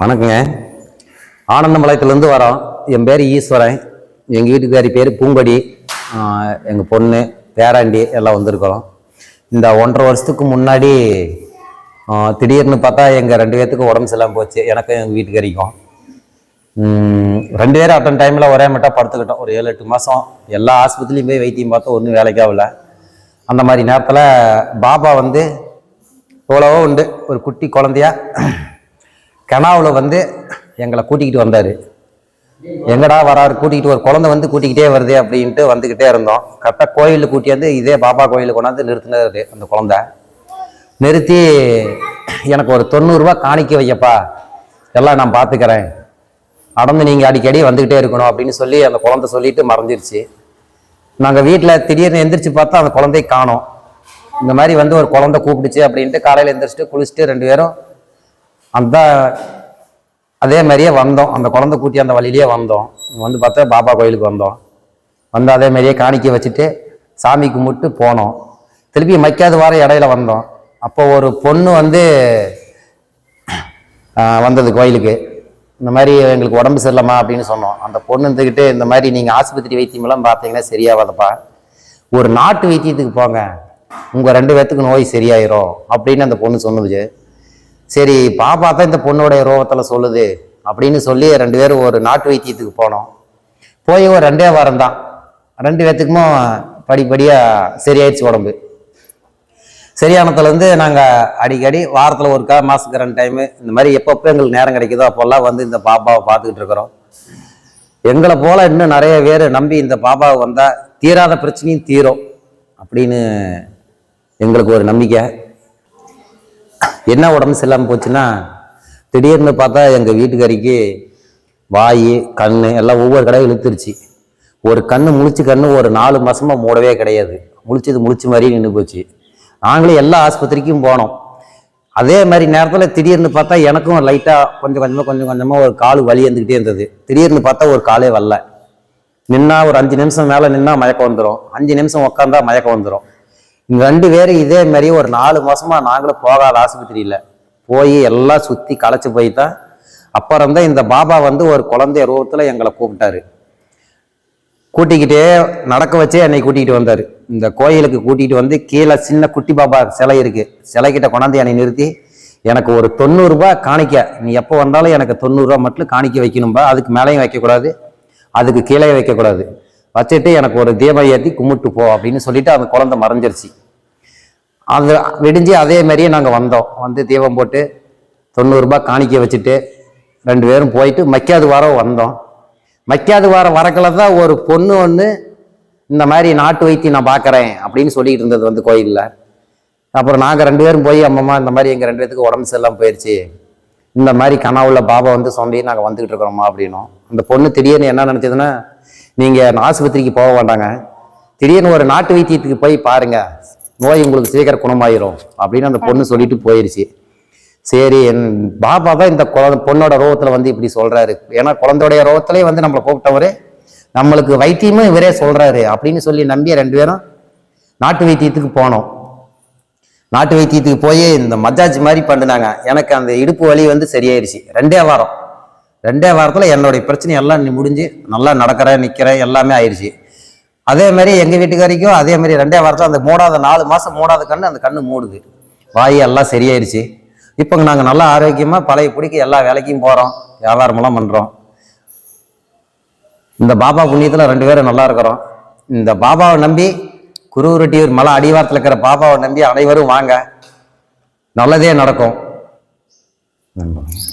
வணக்கங்க. ஆனந்தமலையத்துலேருந்து வரோம் என் பேர் ஈஸ்வரன். எங்கள் வீட்டுக்காரி பேர் பூங்கொடி. எங்கள் பொண்ணு பேராண்டி எல்லாம் வந்திருக்கிறோம். இந்த ஒன்றரை வருஷத்துக்கு முன்னாடி திடீர்னு பார்த்தா எங்கள் ரெண்டு பேர்த்துக்கும் உடம்பு சரியில்லாமல் போச்சு. எனக்கும் எங்கள் வீட்டுக்காரிக்கும். ரெண்டு பேரும் அட்டன் டைமில் ஒரே மட்டும் படுத்துக்கிட்டோம். ஒரு ஏழு எட்டு மாதம் எல்லா ஆஸ்பத்திரியும் போய் வைத்தியம் பார்த்தோம் ஒன்றும் வேலைக்காகல அந்த மாதிரி நேரத்தில் பாபா வந்து எவ்வளவோ உண்டு. ஒரு குட்டி குழந்தையா கனாவில் வந்து எங்களை கூட்டிக்கிட்டு வந்தார். எங்கடா வராரு? கூட்டிகிட்டு ஒரு குழந்தை வந்து கூட்டிக்கிட்டே வருது அப்படின்ட்டு வந்துக்கிட்டே இருந்தோம். கரெக்டாக கோயிலில் கூட்டியாந்து இதே பாபா கோயிலுக்கு கொண்டாந்து நிறுத்தினாரு அந்த குழந்தை. நிறுத்தி எனக்கு ஒரு தொண்ணூறுரூவா காணிக்க வையப்பா. எல்லாம் நான் பார்த்துக்கிறேன் நடந்து நீங்கள் அடிக்கடி வந்துக்கிட்டே இருக்கணும் அப்படின்னு சொல்லி அந்த குழந்தை சொல்லிட்டு மறைஞ்சிருச்சு. நாங்கள் வீட்டில் திடீர்னு எந்திரிச்சு பார்த்தா அந்த குழந்தைய காணோம். இந்த மாதிரி வந்து ஒரு குழந்தை கூப்பிடுச்சு அப்படின்ட்டு காலையில் எந்திரிச்சிட்டு குளிச்சுட்டு ரெண்டு பேரும் அந்த அதே மாதிரியே வந்தோம். அந்த குழந்தை கூட்டி அந்த வழியிலேயே வந்தோம். வந்து பார்த்தா பாபா கோயிலுக்கு வந்தோம். வந்து அதே மாதிரியே காணிக்க வச்சுட்டு சாமி கும்பிட்டு போனோம். திருப்பி மைக்காத வார இடையில வந்தோம். அப்போ ஒரு பொண்ணு வந்து வந்தது கோயிலுக்கு. இந்த மாதிரி எங்களுக்கு உடம்பு சரியில்லைம்மா அப்படின்னு சொன்னோம். அந்த பொண்ணு இருந்துக்கிட்டு இந்த மாதிரி நீங்கள் ஆஸ்பத்திரி வைத்தியமெல்லாம் பார்த்தீங்கன்னா சரியாகாதப்பா. ஒரு நாட்டு வைத்தியத்துக்கு போங்க. உங்கள் ரெண்டு பேர்த்துக்கு நோய் சரியாயிரும் அப்படின்னு அந்த பொண்ணு சொன்னது. சரி பாப்பா தான் இந்த பொண்ணோடைய ரோகத்தில் சொல்லுது அப்படின்னு சொல்லி ரெண்டு பேரும் ஒரு நாட்டு வைத்தியத்துக்கு போனோம். போய் ஒரு ரெண்டே வாரம் தான். ரெண்டு பேத்துக்குமோ படிப்படியாக சரியாயிடுச்சு உடம்பு. சரியானத்துலேருந்து நாங்கள் அடிக்கடி வாரத்தில் ஒருக்கா மாதத்துக்கு ரெண்டு டைமு இந்த மாதிரி எப்பப்போ எங்களுக்கு நேரம் கிடைக்குதோ அப்போல்லாம் வந்து இந்த பாப்பாவை பார்த்துக்கிட்டு இருக்கிறோம். எங்களை போல் இன்னும் நிறைய பேர் நம்பி இந்த பாப்பாவை வந்தால் தீராத பிரச்சனையும் தீரும் அப்படின்னு எங்களுக்கு ஒரு நம்பிக்கை. என்ன உடம்பு சரியில்லாமல் போச்சுன்னா திடீர்னு பார்த்தா எங்கள் வீட்டுக்காரிக்கு வாய் கண் எல்லாம் ஒவ்வொரு கடையும் இழுத்துருச்சு. ஒரு கண் முழிச்சு கண் ஒரு நாலு மாதமாக மூடவே கிடையாது. முழிச்சது முழிச்ச மாதிரி நின்று போச்சு. நாங்களும் எல்லா ஆஸ்பத்திரிக்கும் போனோம். அதே மாதிரி நேரத்தில் திடீர்னு பார்த்தா எனக்கும் லைட்டாக கொஞ்சம் கொஞ்சமாக கொஞ்சம் கொஞ்சமாக ஒரு கால் வலி வந்துக்கிட்டே இருந்தது. திடீர்னு பார்த்தா ஒரு காலே வரல. நின்னா ஒரு அஞ்சு நிமிஷம் மேலே நின்னா மயக்கம் வந்துடும் அஞ்சு நிமிஷம் உட்காந்தா மயக்கம் வந்துடும் ரெண்டு பேரும் இதே மாதிரி ஒரு நாலு மாசமா நாங்களும் போகாத ஆஸ்பத்திரியில போய் எல்லாம் சுற்றி களைச்சு போய் தான் அப்புறம் தான் இந்த பாபா வந்து ஒரு குழந்தைய ரூபத்தில் எங்களை கூப்பிட்டாரு. கூட்டிக்கிட்டே நடக்க வச்சே என்னை கூட்டிகிட்டு வந்தார். இந்த கோயிலுக்கு கூட்டிகிட்டு வந்து கீழே சின்ன குட்டி பாபா சிலை இருக்கு. சிலைக்கிட்ட கொண்டாந்து என்னை நிறுத்தி எனக்கு ஒரு தொண்ணூறுரூபா காணிக்க. நீ எப்போ வந்தாலும் எனக்கு தொண்ணூறுரூவா மட்டும் காணிக்க வைக்கணும்பா. அதுக்கு மேலேயும் வைக்கக்கூடாது. அதுக்கு கீழே வைக்கக்கூடாது. வச்சுட்டு எனக்கு ஒரு தீபம் ஏற்றி கும்பிட்டு போ அப்படின்னு சொல்லிட்டு அந்த குழந்தை மறைஞ்சிருச்சு. அது விடிஞ்சு அதே மாதிரியே நாங்கள் வந்தோம். வந்து தீபம் போட்டு தொண்ணூறுரூபா காணிக்க வச்சுட்டு ரெண்டு பேரும் போயிட்டு மக்காது வாரம் வந்தோம். மக்காது வாரம் வரக்குள்ள தான் ஒரு பொண்ணு ஒன்று இந்த மாதிரி நாட்டு வைத்தியம் நான் பார்க்குறேன் அப்படின்னு சொல்லிட்டு இருந்தது வந்து கோயிலில். அப்புறம் நாங்கள் ரெண்டு பேரும் போய் அம்மம்மா இந்த மாதிரி எங்கள் ரெண்டு பேத்துக்கு உடம்பு சரியில்லாமல் போயிடுச்சு இந்த மாதிரி கனவுல பாபா வந்து சொல்லி நாங்கள் வந்துக்கிட்டு இருக்கிறோம்மா அப்படின்னோம். அந்த பொண்ணு திடீர்னு என்ன நினச்சதுன்னா நீங்கள் ஆஸ்பத்திரிக்கு போக வேண்டாங்க. திடீர்னு ஒரு நாட்டு வைத்தியத்துக்கு போய் பாருங்க. நோய் உங்களுக்கு சீக்கிரம் குணமாயிரும் அப்படின்னு அந்த பொண்ணு சொல்லிட்டு போயிருச்சு. சரி என் பாபா தான் இந்த குழந்த பொண்ணோட ரோகத்தில் வந்து இப்படி சொல்கிறாரு ஏன்னா குழந்தையுடைய ரோகத்திலே வந்து நம்மளை கூப்பிட்டவர் நம்மளுக்கு வைத்தியமும் இவரே சொல்கிறாரு அப்படின்னு சொல்லி நம்பி ரெண்டு பேரும் நாட்டு வைத்தியத்துக்கு போனோம். நாட்டு வைத்தியத்துக்கு போய் இந்த மஜாஜ் மாதிரி பண்ணினாங்க. எனக்கு அந்த இடுப்பு வலி வந்து சரியாயிருச்சு. ரெண்டே வாரம். ரெண்டே வாரத்தில் என்னுடைய பிரச்சனை எல்லாம் முடிஞ்சு நல்லா நடக்கிறேன் நிற்கிறேன் எல்லாமே ஆயிடுச்சு. அதே மாதிரி எங்கள் வீட்டுக்காரிக்கும் அதே மாதிரி ரெண்டே வாரத்தில் அந்த மூடாத நாலு மாதம் மூடாத கண்ணு அந்த கண்ணு மூடுது. வாய் எல்லாம் சரியாயிருச்சு இப்போ நாங்கள் நல்லா ஆரோக்கியமாக பழைய பிடிக்க எல்லா வேலைக்கும் போகிறோம் வியாபாரமெல்லாம் பண்ணுறோம் இந்த பாபா புண்ணியத்தில் ரெண்டு பேரும் நல்லா இருக்கிறோம். இந்த பாபாவை நம்பி குருவரட்டியூர் மலை அடிவாரத்தில் இருக்கிற பாபாவை நம்பி அனைவரும் வாங்க. நல்லதே நடக்கும். நன்றி